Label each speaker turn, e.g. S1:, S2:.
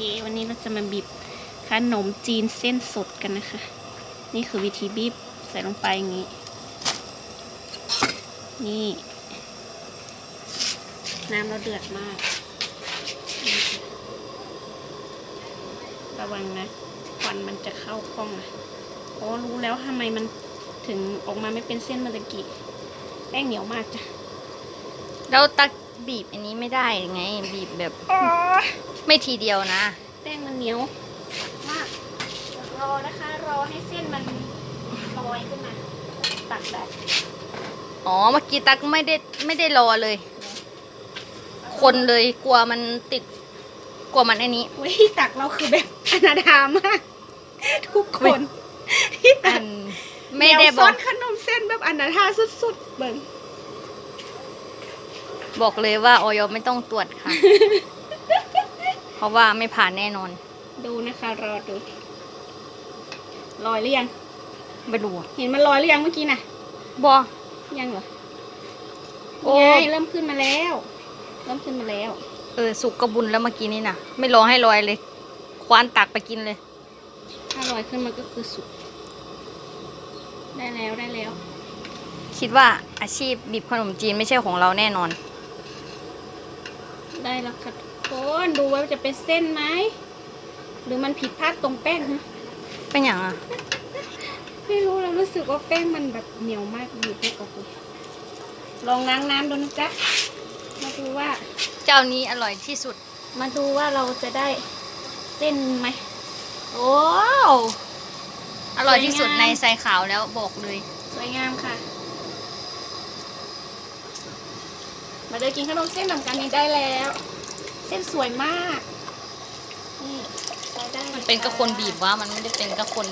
S1: เควันนี้เราจะมาบีบขนมจีนเส้นสดกันนะคะ นี่คือวิธีบีบใส่ลงไปอย่างนี้ นี่ น้ำเราเดือดมาก ระวังนะควันมันจะเข้ากล้องนะโอ้รู้แล้วทำไมมันถึงออกมาไม่เป็นเส้นเมื่อตะกี้ แป้งเหนียวมากจ้ะ
S2: เราตัก บีบอันนี้ไม่ได้ไง บีบแบบ
S1: อ๋อ
S2: ไม่ทีเดียวนะ
S1: แป้งมันเหนียวมากรอนะคะ รอให้เส้นมันลอยขึ้นมา ตักได้
S2: อ๋อเมื่อกี้ตักไม่ได้ไม่ได้รอเลย คนเลยกลัวมันติด กลัวมันไอ้นี้
S1: เว้ยตักเราคือแบบอนาถามาก ทุกคนที่ตั
S2: อั
S1: ก
S2: นไม่ได้
S1: เยว
S2: บ
S1: ซ่
S2: อ
S1: อกนขนมเส้นแบบอนาถาสุดๆเบิ่ง
S2: บอกเลยว่าออยไม่ต้องตรวจค่ะ เพราะว่าไม่ผ่านแน่นอน
S1: ดูนะคะรอดูลอยหรือยัง
S2: ไม่รู้อะ
S1: เห็นมันลอยหรือยังเมื่อกี้น่ะ
S2: บอ
S1: ยังเหรอ
S2: โอ้
S1: นี่ไงเริ่มขึ้นมาแล้ว เริ่มขึ้นมาแล้ว
S2: เออ สุกกระบุญแล้วเมื่อกี้นี่นะไม่รอให้ลอยเลย ควานตักไปกินเลย
S1: ถ้าลอยขึ้นมาก็คือสุก ได้แล้วได้แล้ว
S2: คิดว่าอาชีพบีบขนมจีนไม่ใช่ของเราแน่นอน
S1: ได้แล้วค่ะทุกคนดูว่าจะเป็นเส้นไหม หรือมันผิดพลาดตรงแป้งฮะ
S2: เป็นอย่างอะ
S1: ไม่รู้เรารู้สึกว่าแป้งมันแบบเหนียวมากอยู่ไม่ออกเลยลองล้างน้ำดูนะจ๊ะ มาดูว่า
S2: เจ้านี้อร่อยที่สุด
S1: มาดูว่าเราจะได้เส้นไหม
S2: โอ้วอร่อยที่สุด
S1: สวยงาม
S2: ในใส่ขาวแล้วบอกเลย
S1: สวยงามค่ะ มาเดินกินขนมเส้นนำกันนี้ได้แล้ว เส้นสวยมาก นี่ใช้ได้
S2: มันเป็นกระคนบีบว่ามันไม่ได้เป็นกระคน